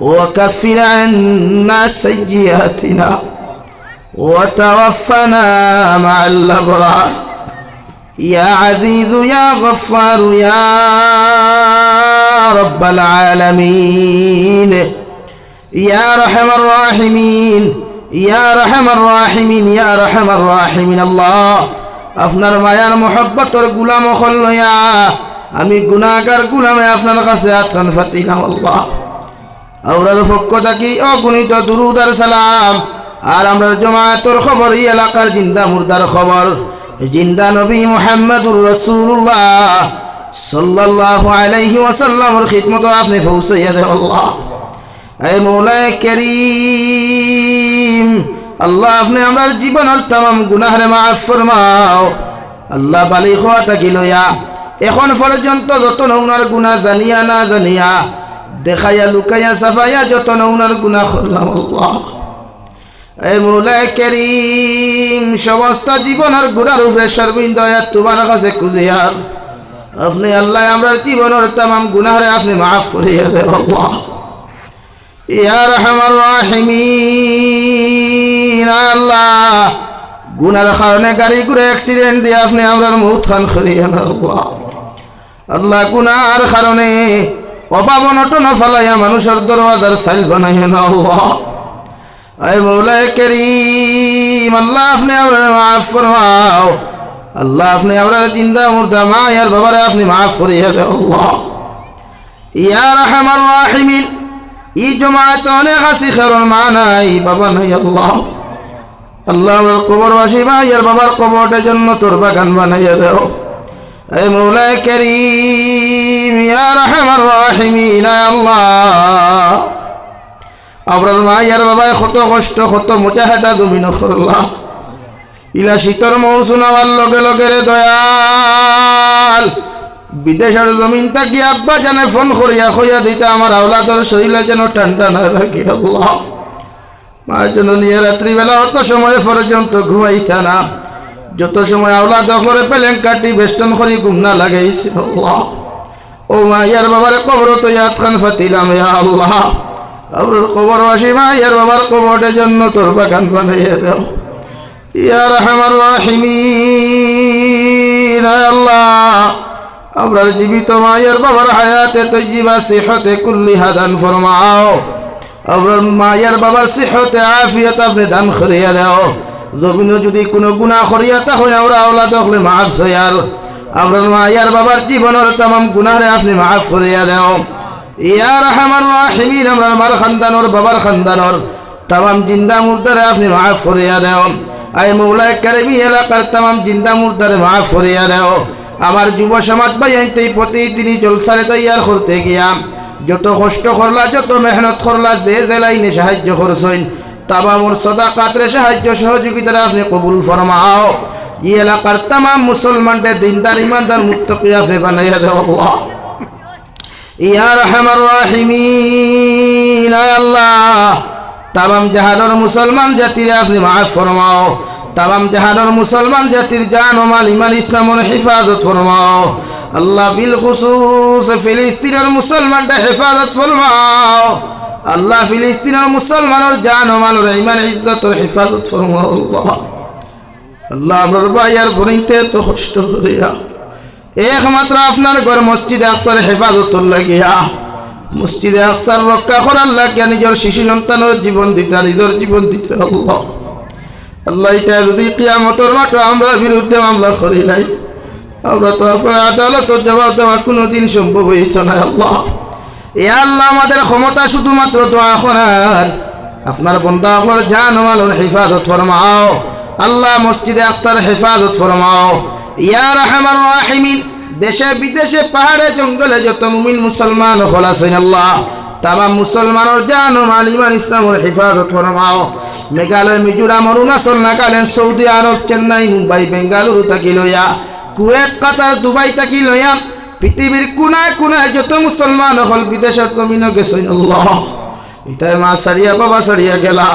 وكفر عنا سيئاتنا وتوفنا مع الأبرار يا عزيز يا غفار يا رب العالمين يا رحم الراحمين يا رحم الراحمين يا رحم الراحمين الله আপনার মায়ার মহব্বতর গুলাম হল লইয়া আমি গুনাহগার গুলামে আপনার কাছে আতখান ফাতিলাম আল্লাহ আওরার পক্ষ থাকি, অগণিত দুরুদ আর সালাম। আর আমরা জমায়েতর খবর, এই এলাকার জিন্দা মুর্দার খবর। জিন্দা নবী মুহাম্মদুর রাসূলুল্লাহ সাল্লাল্লাহু আলাইহি ওয়াসাল্লামের খিদমত আপনি পৌঁছাইয়া দেন আল্লাহ। এ মৌলায় করিম, আল্লাহ আপনি আমার জীবনের তাম গুনাহরে মাফ ফরমাও। আল্লাহ বালি খোয়া থাকি লইয়া, এখন পর্যন্ত যত নৌনার গুণা জানিয়া না জানিয়া দেখাইয়া লুকাইয়া সাফাইয়া যত নৌনার গুণা করলাম আল্লাহ। এ মৌলায় করিম, সমস্ত জীবনের গুণার উপরে সর্বিন দয়া তোমার কাছে কুদিয়ার আপনি আল্লাহ, আমরা জীবনের তাম গুনাহরে আপনি মাফ করিয়া দে আল্লাহ। ইয়া রহমান রাহিমিন আল্লাহ। গুনার কারণে গাড়ি ঘুরে অ্যাক্সিডেন্ট দিয়ে আপনি আমরা মুখ খান করিয়া না আল্লাহ। আল্লাহ, গুনার কারণে অভাব অনটন ফালাইয়া মানুষের দরওয়াজার সাইল বানাইয়া না আল্লাহ আয় মৌলায় করিম, আল্লাহ আপনি আমরা মাফ ফরমাও। আল্লাহ আপনি আমরা জিন্দা মুর্দা মা ইয়ার বাবারে আপনি মাফ করিয়া দে আল্লাহ। ইয়া রহমান রাহিমিন, ই জমায়েত অনেক আসি খেরন মা নাই, বাবা নাই আল্লাহ। আল্লাহ আমার কবরবাসী মা ইয়ার বাবার কবরটার জন্য তোর বাগান বানাইয়া দেও। এ মৌলায় করিম রহমান রাহিমিন আল্লাহ। আপনার মা ইয়ার বাবায় কত কষ্ট কত মুজাহেদা তুমি নখরলা ইলা শীতর মৌসুম আমার লগে লগে রে দয়াল। বিদেশের জমিন তাকি আব্বা জানে ফোন করিয়া কইয়া দিতে আমার আওলাদর শরীরে যেন ঠান্ডা না লাগে, আল্লাহ। মার জন্য নিয়ে রাত্রিবেলা অত সময় পর্যন্ত ঘুমাইতা না। যত সময় আওলাদ করে পেলেন কাটি বেষ্টন করি ঘুম না লাগাইছে। আল্লাহ। ও মা ইয়ার বাবার কবর তো ইয়াদ খান ফাতিলাম, ইয়া আল্লাহ। আপনার কবর বাসি মা ইয়ার বাবার কবরের জন্য তোর বাগান বানাইয়া দাও। ইয়া রহমান রাহিমিন আল্লাহ। আপনার জীবিত মায়ের বাবার হায়াতে তৈজিবা সিহতে কুল্লি হাদান ফরমাও। আপনার মায়ের বাবার সিহতে আফিয়ত আপনি দান করিয়া দাও। জমিনও যদি কোনো গুণা করিয়া তখন আমরা আওলা দেখলে মাফ সয়ার আপনার মায়ের বাবার জীবনের তাম গুনারে আপনি মাফ করিয়া দাও। ইয়া রহমান রাহিমিন, আমরা মার খানদানোর বাবার খানদানোর তাম জিন্দা মুর্দারে আপনি মাফ করিয়া দাও। আই মৌলায় কারিমি এলাকার তাম জিন্দা মুর্দারে মাফ করিয়া দাও। আমার যুব সমাজ ভাই আইতে প্রতিদিনই জলসারে তৈয়ার করতে গিয়া, যত কষ্ট করলা, যত মেহনত করলা, যে যে লাইনে সাহায্য করছেন তামামুর সদা কাতরে সাহায্য সহযোগিতারা আপনি কবুল ফরমাও। ই এলাকার তাম মুসলমানদের দিনদার ইমানদার মুক্তকি আপনি বানাইয়া দেও আল্লাহ। ইয়া রহমান রাহিমিন আল্লাহ। তামাম জাহানের মুসলমান জাতিরে আপনি মাফ ফরমাও। তামাম জাহানের মুসলমান জাতির জান ও মাল ইমান ইসলামের হেফাজত ফরমাও। আল্লাহ বিল খুসুস ফিলিস্তিনের মুসলমানটা হেফাজত ফরমাও। আল্লাহ ফিলিস্তিনের মুসলমানের জান ও মালের ইমান ইজ্জতের হেফাজত ফরমাও আল্লাহ। আল্লাহ আমরার ভাইয়ার বনিতে তো কষ্ট করিয়া, একমাত্র আপনার ঘর মসজিদে আকসার হেফাজত লাগিয়া, মসজিদে আকসার রক্ষা করার লাগিয়া নিজের শিশু সন্তানের জীবন দিতে নিজের জীবন দিতে আল্লাহ। আল্লাহ এটা যদি কিয়ামতর মাঠে আমরা বিরুদ্ধে মামলা করি নাই, আমরা তো আপনার আদালত জবাব দেওয়া কোনোদিন সম্ভব হয়েছে না আল্লাহ। এ আল্লাহ আমাদের ক্ষমতা শুধুমাত্র দোয়া করার। আপনার বন্ধা আপনার জান মালন হেফাজত ফরমাও। আল্লাহ মসজিদে আকসার হেফাজত ফরমাও। ইয়া রহমান রাহিমিন, দেশে বিদেশে পাহাড়ে জঙ্গলে যত মুমিন মুসলমান হল আল্লাহ, তামাম মুসলমানের জান মাল ইমান ইসলামের হেফাজত ফরমাও। মেঘালয়, মিজোরাম, অরুণাচল, নাগাল্যান্ড, সৌদি আরব, চেন্নাই, মুম্বাই, বেঙ্গালুরু থাকি লইয়া, কুয়েত, কাতার, দুবাই থাকি লইয়া পৃথিবীর কোনায় কোনায় যত মুসলমান হল, বিদেশের তমিন গেছেন আল্লাহ। মা সারিয়া, বাবা সারিয়া গেলা।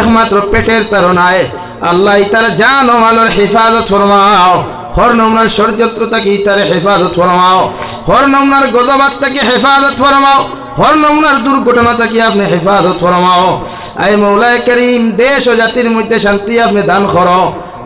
একমাত্র পেটের তারনায় আল্লাহ ইতার জান মালের হেফাজত ফরমাও। হর নমনার ষড়যন্ত্র তাকে ইতারে হেফাজত ফরমাও। হর নমনার গদবাদ তাকে হেফাজত ফরমাও। হর নমুনার দুর্ঘটনা থেকে আপনি হেফাজত ফরমাও। আই মৌলায় করিম, দেশ ও জাতির মধ্যে শান্তি আপনি দান করো।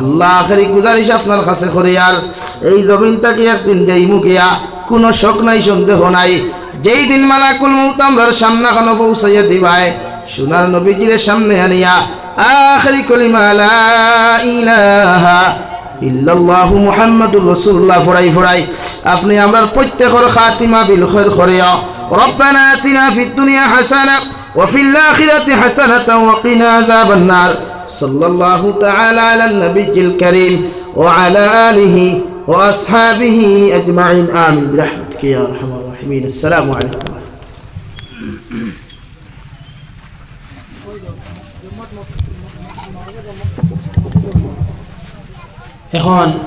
আল্লাহ আখেরি গুজারিশ আপনার কাছে করিয়ার এই জমিনটাকে একদিন যেই মুখিয়া কোনো শোক নাই, সন্দেহ নাই। যেই দিন মালাকুল মৌত আমরার সামনা খানো পৌঁছাইয়া দিবায়, সোনার নবীজির সামনে আনিয়া, আখরি কলিমা লা ইলাহা ইল্লাল্লাহু আপনি আমরার প্রত্যেকর খাতিমা বিল খৈর রব্বানা আতিনা আলা وأصحابه أجمعين. آمين. برحمتك يا أرحم الراحمين. السلام عليكم. إخوان